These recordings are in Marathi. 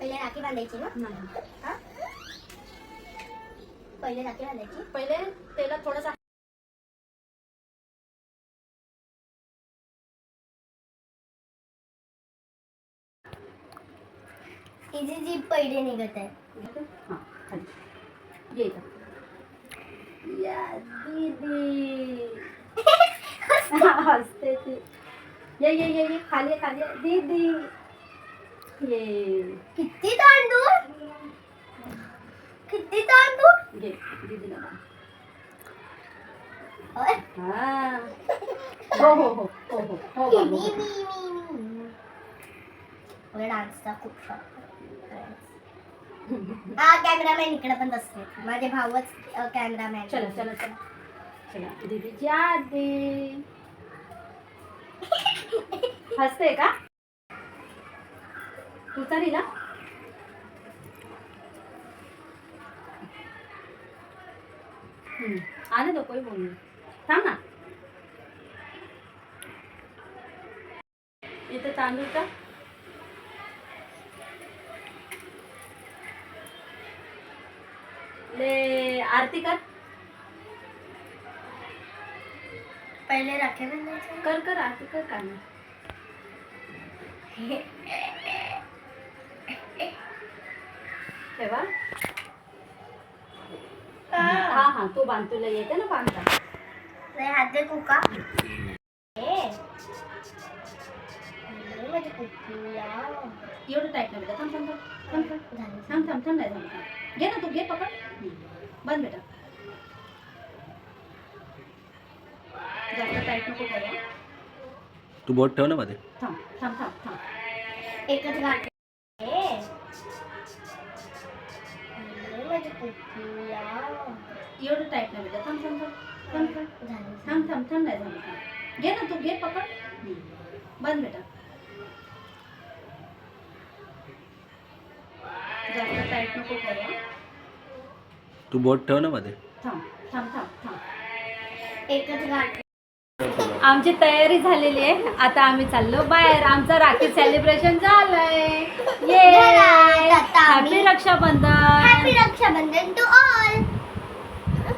पहिले राखी बांधायची ना? नाही. हा? पहिले राखी बांधायची. पहिले तेलात थोडासा तिची जीभ पहिले निघत आहे. हा खाली. ये इथं. या दीदी. हसते ती. ये ये ये ये. खाली खाली. दीदी. ये किती तांदूळ किती तांदूळ घे दीदीला बाँध. होय? हा। हो हो हो हो हो हो मी मी मी मी मला डान्सचा खूप शॉक हा। कॅमेरामॅन इकडे पण बसले. माझे भाऊच कॅमेरामॅन चला चला चला. चला दीदीची आदी हसते का? चालीला आने दो कोई बोल थांब ना. इथं तांदूळ का? ले आरती कर. पहिले राखे कर कर आरती कर का नाही हा। हा तू बाँध तुला येते ना बांधता. हात दे कुका. ए. अरे, माझी कुकूला. एवढं टाईट नाही बेटा. थांब थांब थांब थांब थांब. थांब थांब थांब नाही थांब थांब. घे ना तू घे पकड. बंद बेटा. जास्त टाईट नको करू तू बोट ठेव ना मध्ये. थांब थांब थांब थांब. एकच गाठ एवढं टाईट नाही बेटा थांब थांब थांब थांब थांब. झालं. थांब थांब थांब नाही थांब थांब घे ना तू घे पकड. बंद बेटा. जास्त टाईट नको करू तू बोट ठेव ना मध्ये. थांब थांब थांब थांब. एकच गाठ. आमची तयारी झालेली आहे. आता आम्ही चाललो बाहेर. आमचं राखी सेलिब्रेशन झालंय. ये happy Rakshabandhan. Happy Rakshabandhan to all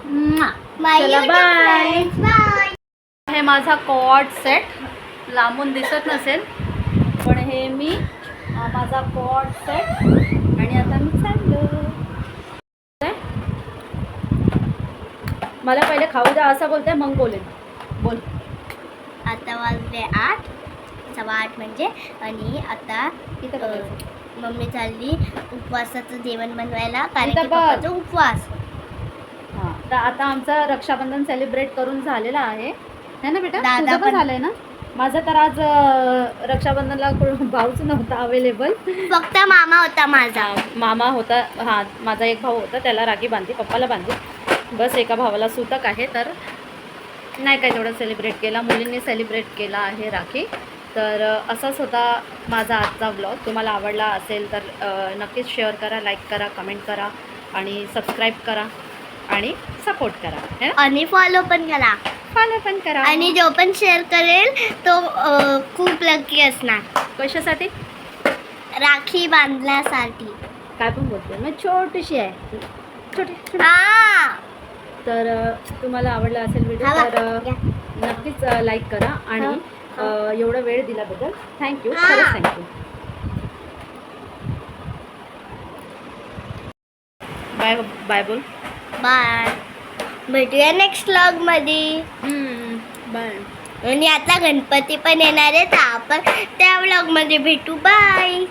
म्वा. My चला बाय बाय हे माझा कॉट सेट लांबून दिसत नसेल पण हे मी अं, माझा कॉट सेट आणि आता मी चाललो. काय? मला पहिले खाऊ द्या असं बोलते मग बोलेन. बोल. आता वाजले आठ. सव्वा आठ म्हणजे आणि आता. मम्मी चालली उपवासाचं जेवण बनवायला कारण की उपवास. हां तर आता आमचं रक्षाबंधन सेलिब्रेट करून झालेलं आहे. है ना बेटा? दादा पण झालंय ना? माझं तर आज रक्षाबंधनला भाऊच नव्हता अवेलेबल फक्त मामा होता माझा. मामा होता हां माझा एक भाऊ होता त्याला राखी बांधली पप्पाला बांधली. बस एका भावाला सुतक आहे तर नाही काय तेवढं सेलिब्रेट केला. मुलींनी सेलिब्रेट केला आहे राखी. तर असाच होता माझा आजचा ब्लॉग तुम्हाला आवडला असेल तर नक्कीच शेअर करा लाईक करा कमेंट करा आणि सबस्क्राईब करा आणि सपोर्ट करा आणि फॉलो पण करा. फॉलो पण करा. आणि जो पण शेअर करेल तो खूप लकी असणार. कशासाठी? राखी बांधण्यासाठी काय पण बोलते मी छोटीशी आहे. छोटी छोटी. हा. तर तुम्हाला आवडला असेल व्हिडिओ तर. नक्कीच लाईक करा आणि एवढा वेळ दिल्याबद्दल थँक्यू. खरंच थँक्यू बाय बाय बोल. बाय भेटूया नेक्स्ट व्लॉगमध्ये बाय आणि आता गणपती पण येणार आहे तर आपण त्या व्लॉगमध्ये भेटू. बाय